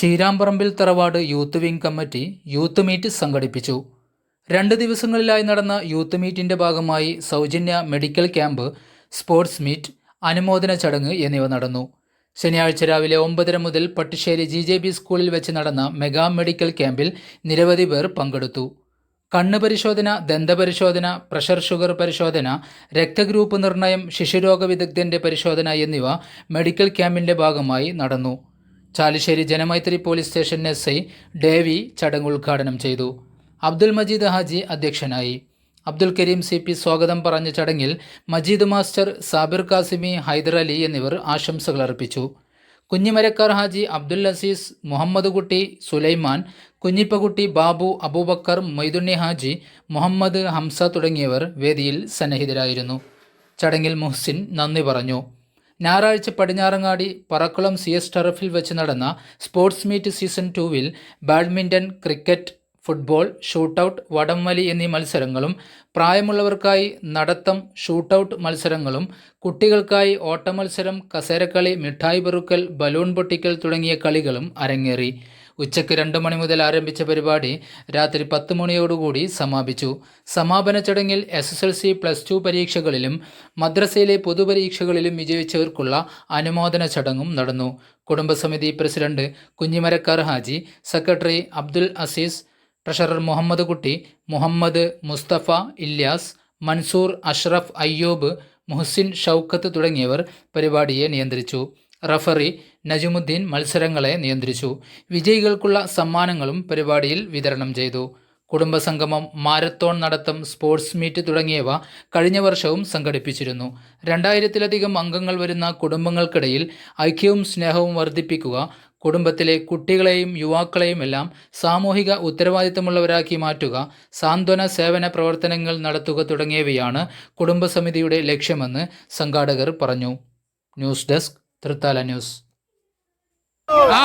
ചീരാമ്പറമ്പിൽ തറവാട് youth wing committee youth meet സംഘടിപ്പിച്ചു. രണ്ട് ദിവസങ്ങളിലായി നടന്ന യൂത്ത് മീറ്റിന്റെ ഭാഗമായി സൗജന്യ മെഡിക്കൽ ക്യാമ്പ് സ്പോർട്സ് മീറ്റ് അനുമോദന ചടങ്ങ് എന്നിവ നടന്നു. ശനിയാഴ്ച രാവിലെ ഒമ്പതര മുതൽ പട്ടിശ്ശേരി ജി ജെ ബി സ്കൂളിൽ വെച്ച് നടന്ന മെഗാ മെഡിക്കൽ ക്യാമ്പിൽ നിരവധി പേർ പങ്കെടുത്തു. കണ്ണ് പരിശോധന ദന്തപരിശോധന പ്രഷർ ഷുഗർ പരിശോധന രക്തഗ്രൂപ്പ് നിർണയം ശിശുരോഗ വിദഗ്ധന്റെ പരിശോധന എന്നിവ മെഡിക്കൽ ക്യാമ്പിന്റെ ഭാഗമായി നടന്നു. Chalissery Janamaithri police station S I Davy ചടങ്ങ് ഉദ്ഘാടനം ചെയ്തു. അബ്ദുൽ മജീദ് ഹാജി അധ്യക്ഷനായി. അബ്ദുൽ കരീം സി പി സ്വാഗതം പറഞ്ഞ ചടങ്ങിൽ മജീദ് മാസ്റ്റർ സാബിർ കാസിമി ഹൈദരലി എന്നിവർ ആശംസകൾ അർപ്പിച്ചു. കുഞ്ഞിമരക്കാർ ഹാജി അബ്ദുൽ അസീസ് മുഹമ്മദ് കുട്ടി സുലൈമാൻ കുഞ്ഞിപ്പകുട്ടി ബാബു അബൂബക്കർ മൊയ്തുണ്ണി ഹാജി മുഹമ്മദ് ഹംസ തുടങ്ങിയവർ വേദിയിൽ സന്നിഹിതരായിരുന്നു. ചടങ്ങിൽ മുഹ്സിൻ നന്ദി പറഞ്ഞു. ഞായറാഴ്ച പടിഞ്ഞാറങ്ങാടി പറക്കുളം സി എസ് ടറഫിൽ വെച്ച് നടന്ന സ്പോർട്സ് മീറ്റ് സീസൺ ടൂവിൽ ബാഡ്മിന്റൺ ക്രിക്കറ്റ് ഫുട്ബോൾ ഷൂട്ടൗട്ട് വടംവലി എന്നീ മത്സരങ്ങളും പ്രായമുള്ളവർക്കായി നടത്തം ഷൂട്ടൗട്ട് മത്സരങ്ങളും കുട്ടികൾക്കായി ഓട്ടമത്സരം കസേരക്കളി മിഠായി പെറുക്കൽ ബലൂൺ പൊട്ടിക്കൽ തുടങ്ങിയ കളികളും അരങ്ങേറി. ഉച്ചയ്ക്ക് രണ്ട് മണി മുതൽ ആരംഭിച്ച പരിപാടി രാത്രി പത്ത് മണിയോടുകൂടി സമാപിച്ചു. സമാപന ചടങ്ങിൽ S S L C plus two പരീക്ഷകളിലും മദ്രസയിലെ പൊതുപരീക്ഷകളിലും വിജയിച്ചവർക്കുള്ള അനുമോദന ചടങ്ങും നടന്നു. കുടുംബസമിതി president Kunhimarakkar Haji secretary Abdul Azeez treasurer Muhammad Kutty Muhammad Musthafa Ilyas Mansoor Ashraf Ayyub Muhsin Shoukath തുടങ്ങിയവർ പരിപാടിയെ നിയന്ത്രിച്ചു. റഫറി നജുമുദ്ദീൻ മത്സരങ്ങളെ നിയന്ത്രിച്ചു. വിജയികൾക്കുള്ള സമ്മാനങ്ങളും പരിപാടിയിൽ വിതരണം ചെയ്തു. കുടുംബസംഗമം മാരത്തോൺ നടത്തം സ്പോർട്സ് മീറ്റ് തുടങ്ങിയവ കഴിഞ്ഞ വർഷവും സംഘടിപ്പിച്ചിരുന്നു. രണ്ടായിരത്തിലധികം അംഗങ്ങൾ വരുന്ന കുടുംബങ്ങൾക്കിടയിൽ ഐക്യവും സ്നേഹവും വർദ്ധിപ്പിക്കുക കുടുംബത്തിലെ കുട്ടികളെയും യുവാക്കളെയും എല്ലാം സാമൂഹിക ഉത്തരവാദിത്തമുള്ളവരാക്കി മാറ്റുക സാന്ത്വന സേവന പ്രവർത്തനങ്ങൾ നടത്തുക തുടങ്ങിയവയാണ് കുടുംബസമിതിയുടെ ലക്ഷ്യമെന്ന് സംഘാടകർ പറഞ്ഞു. ന്യൂസ് ഡെസ്ക് തൃത്താല ന്യൂസ് ആ